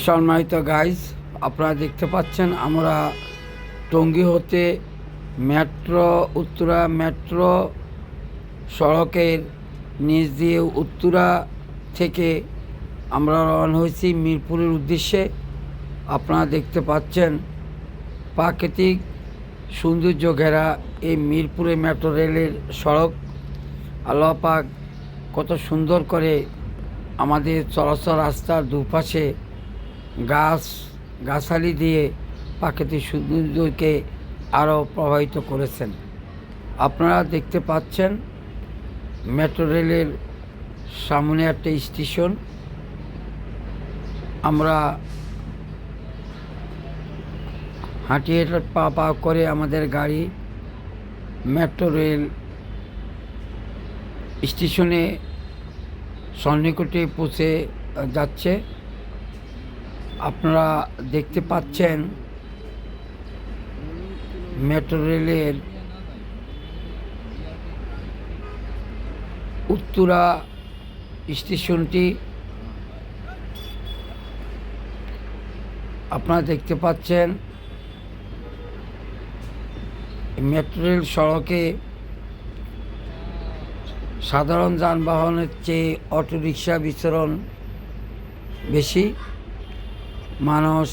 সম্মানিত গাইজ আপনারা দেখতে পাচ্ছেন আমরা টঙ্গী হতে মেট্রো উত্তরা মেট্রো সড়কের নিচ দিয়ে উত্তরা থেকে আমরা রওনা হয়েছি মিরপুরের উদ্দেশ্যে। আপনারা দেখতে পাচ্ছেন প্রাকৃতিক সৌন্দর্য ঘেরা এই মিরপুরে মেট্রো রেলের সড়ক। আল্লাহ পাক কত সুন্দর করে আমাদের চলাচল রাস্তার দুপাশে গাছ, গাছালি দিয়ে প্রাকৃতিক সৌন্দর্যকে আরও প্রভাবিত করেছেন। আপনারা দেখতে পাচ্ছেন মেট্রো রেলের সামনে একটা স্টেশন। আমরা হাঁটিয়ে পা পা করে আমাদের গাড়ি মেট্রো রেল স্টেশনে সন্নিকটে পৌঁছে যাচ্ছে। আপনারা দেখতে পাচ্ছেন মেট্রো রেলের উত্তরা স্টেশনটি। আপনারা দেখতে পাচ্ছেন মেট্রো রেল সড়কে সাধারণ যানবাহনের চেয়ে অটোরিকশা বিচরণ বেশি। মানুষ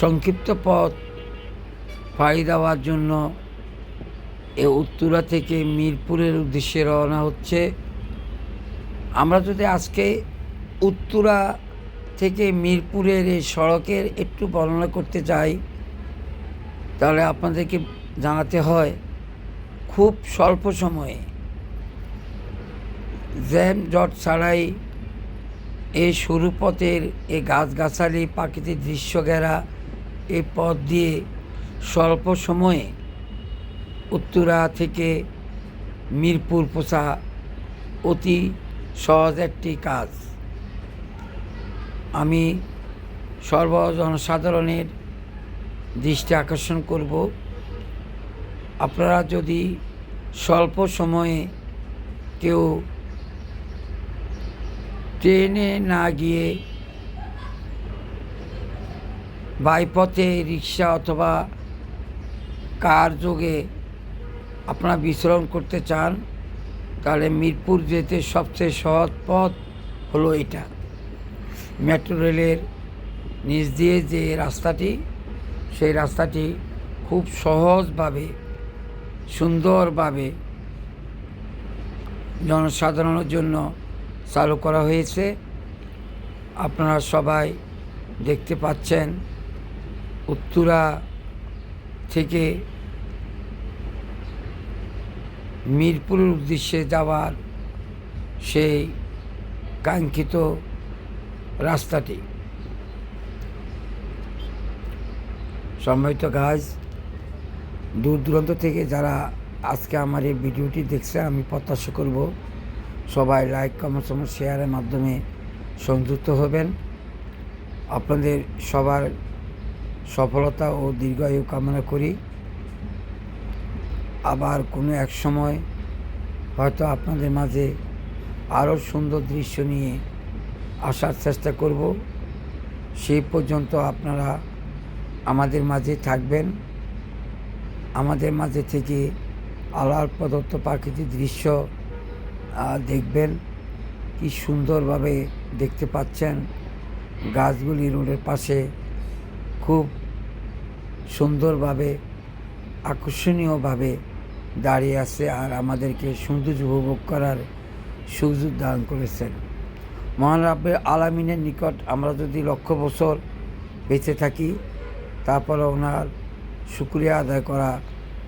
সংক্ষিপ্ত পথ পাড়ি দেওয়ার জন্য এ উত্তরা থেকে মিরপুরের উদ্দেশ্যে রওনা হচ্ছে। আমরা যদি আজকে উত্তরা থেকে মিরপুরের এই সড়কের একটু বর্ণনা করতে চাই, তাহলে আপনাদেরকে জানাতে হয়, খুব স্বল্প সময়ে জ্যাম জট ছাড়াই এই সরু পথের এই গাছগাছালি প্রাকৃতিক দৃশ্য ঘেরা এই পথ দিয়ে স্বল্প সময়ে উত্তরা থেকে মিরপুর পোষা অতি সহজ একটি কাজ। আমি সর্বজনসাধারণের দৃষ্টি আকর্ষণ করব। আপনারা যদি স্বল্প সময়ে কেউ ট্রেনে না গিয়ে বাইপথে রিক্সা অথবা কার যোগে আপনারা বিচরণ করতে চান, তাহলে মিরপুর যেতে সবচেয়ে সহজ পথ হলো এটা। মেট্রো রেলের নিচ দিয়ে যে রাস্তাটি, সেই রাস্তাটি খুব সহজভাবে, সুন্দরভাবে জনসাধারণের জন্য চালু করা হয়েছে। আপনারা সবাই দেখতে পাচ্ছেন উত্তরা থেকে মিরপুরের উদ্দেশ্যে যাওয়ার সেই কাঙ্ক্ষিত রাস্তাটি। সম্মানিত গাছ দূর দূরান্ত থেকে যারা আজকে আমার এই ভিডিওটি দেখছে, আমি প্রত্যাশা করব সবাই লাইক কমেন্ট সময় শেয়ারের মাধ্যমে সংযুক্ত হবেন। আপনাদের সবার সফলতা ও দীর্ঘায়ু কামনা করি। আবার কোনো এক সময় হয়তো আপনাদের মাঝে আরও সুন্দর দৃশ্য নিয়ে আসার চেষ্টা করব। সেই পর্যন্ত আপনারা আমাদের মাঝে থাকবেন। আমাদের মাঝে থেকে আল্লাহর প্রদত্ত প্রাকৃতিক দৃশ্য দেখবেন কি সুন্দরভাবে দেখতে পাচ্ছেন গাছগুলি রোডের পাশে খুব সুন্দরভাবে আকর্ষণীয়ভাবে দাঁড়িয়ে আছে আর আমাদেরকে সৌন্দর্য উপভোগ করার সুযোগ দান করেছেন। মহান রাব্বের আলামিনের নিকট আমরা যদি লক্ষ বছর বেঁচে থাকি তারপরে ওনার শুক্রিয়া আদায় করা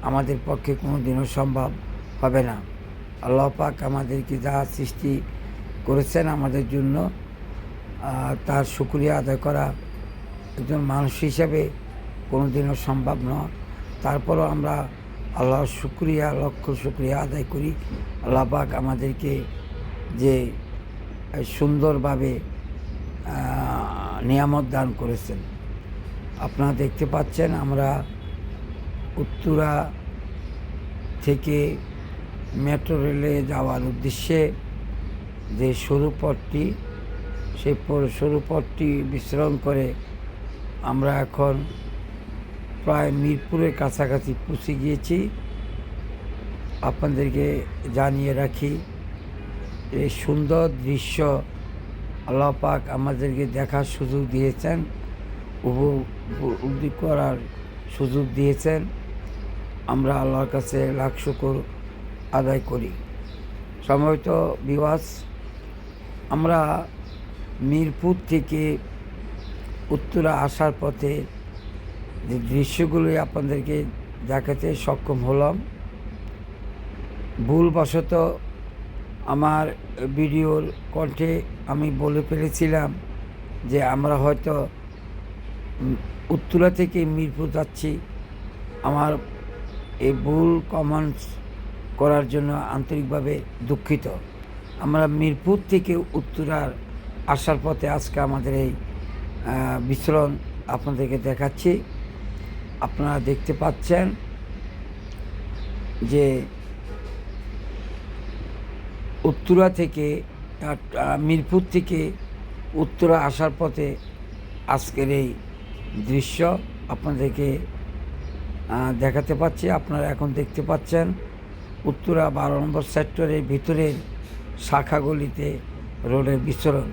আমাদের পক্ষে কোনো দিনও সম্ভব হবে না। আল্লাহ পাক আমাদেরকে যা সৃষ্টি করেছেন আমাদের জন্য তার শুক্রিয়া আদায় করা একজন মানুষ হিসাবে কোনো দিনও সম্ভব নয়। তারপরও আমরা আল্লাহর শুক্রিয়া, লক্ষ শুক্রিয়া আদায় করি। আল্লাহ পাক আমাদেরকে যে সুন্দরভাবে নিয়ামত দান করেছেন। আপনারা দেখতে পাচ্ছেন আমরা উত্তরা থেকে মেট্রো রেলে যাওয়ার উদ্দেশ্যে যে সরু পথটি সেই সরু পথটি বিশ্রাম করে আমরা এখন প্রায় মিরপুরের কাছাকাছি পৌঁছে গিয়েছি। আপনাদেরকে জানিয়ে রাখি এই সুন্দর দৃশ্য আল্লাহ পাক আমাদেরকে দেখার সুযোগ দিয়েছেন উপলব্ধি করার সুযোগ দিয়েছেন। আমরা আল্লাহর কাছে লাখ শুকর আদায় করি। সম্ভবত বিবাস আমরা মিরপুর থেকে উত্তরা আসার পথে যে দৃশ্যগুলি আপনাদেরকে দেখাতে সক্ষম হলাম। ভুলবশত আমার ভিডিওর কণ্ঠে আমি বলে ফেলেছিলাম যে আমরা হয়তো উত্তরা থেকে মিরপুর যাচ্ছি। আমার এই ভুল কমেন্টস করার জন্য আন্তরিকভাবে দুঃখিত। আমরা মিরপুর থেকে উত্তরার আসার পথে আজকে আমাদের এই বিচরণ আপনাদেরকে দেখাচ্ছি। আপনারা দেখতে পাচ্ছেন যে উত্তরা থেকে মিরপুর থেকে উত্তরা আসার পথে আজকের এই দৃশ্য আপনাদেরকে দেখাতে পাচ্ছি। আপনারা এখন দেখতে পাচ্ছেন উত্তরা বারো নম্বর সেক্টরের ভিতরের শাখাগুলিতে রোডের বিচরণ।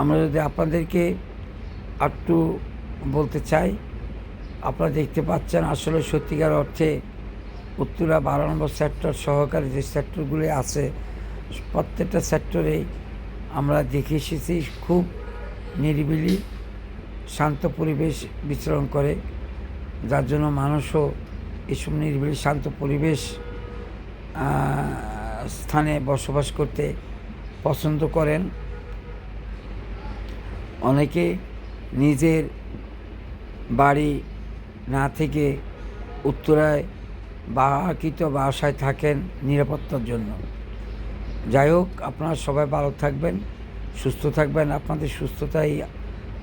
আমরা যদি আপনাদেরকে একটু বলতে চাই, আপনারা দেখতে পাচ্ছেন আসলে সত্যিকার অর্থে উত্তরা বারো নম্বর সেক্টর সহকারে যে সেক্টরগুলি আছে, প্রত্যেকটা সেক্টরেই আমরা দেখে এসেছি খুব নিরিবিলি, শান্ত পরিবেশ বিচরণ করে। যার জন্য মানুষও এসব নিরিবিলি শান্ত পরিবেশ স্থানে বসবাস করতে পছন্দ করেন। অনেকে নিজের বাড়ি না থেকে উত্তরায় বাকিত বাসায় থাকেন নিরাপত্তার জন্য। যাই হোক, আপনারা সবাই ভালো থাকবেন, সুস্থ থাকবেন। আপনাদের সুস্থতাই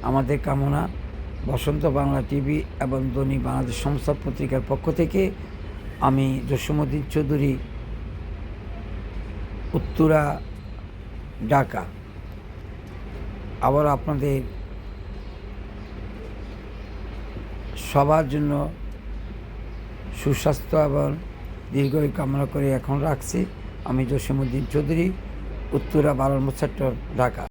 আমাদের কামনা। বসন্ত বাংলা টিভি এবং দৈনিক বাংলাদেশ সংস্থা পত্রিকার পক্ষ থেকে আমি জসীমুদ্দিন চৌধুরী উত্তরা, ঢাকা। আবার আপনাদের সবার জন্য সুস্বাস্থ্য এবং দীর্ঘ কামনা করে এখন রাখছি। আমি জসীমুদ্দিন চৌধুরী, উত্তরা বারণ সেক্টর, ঢাকা।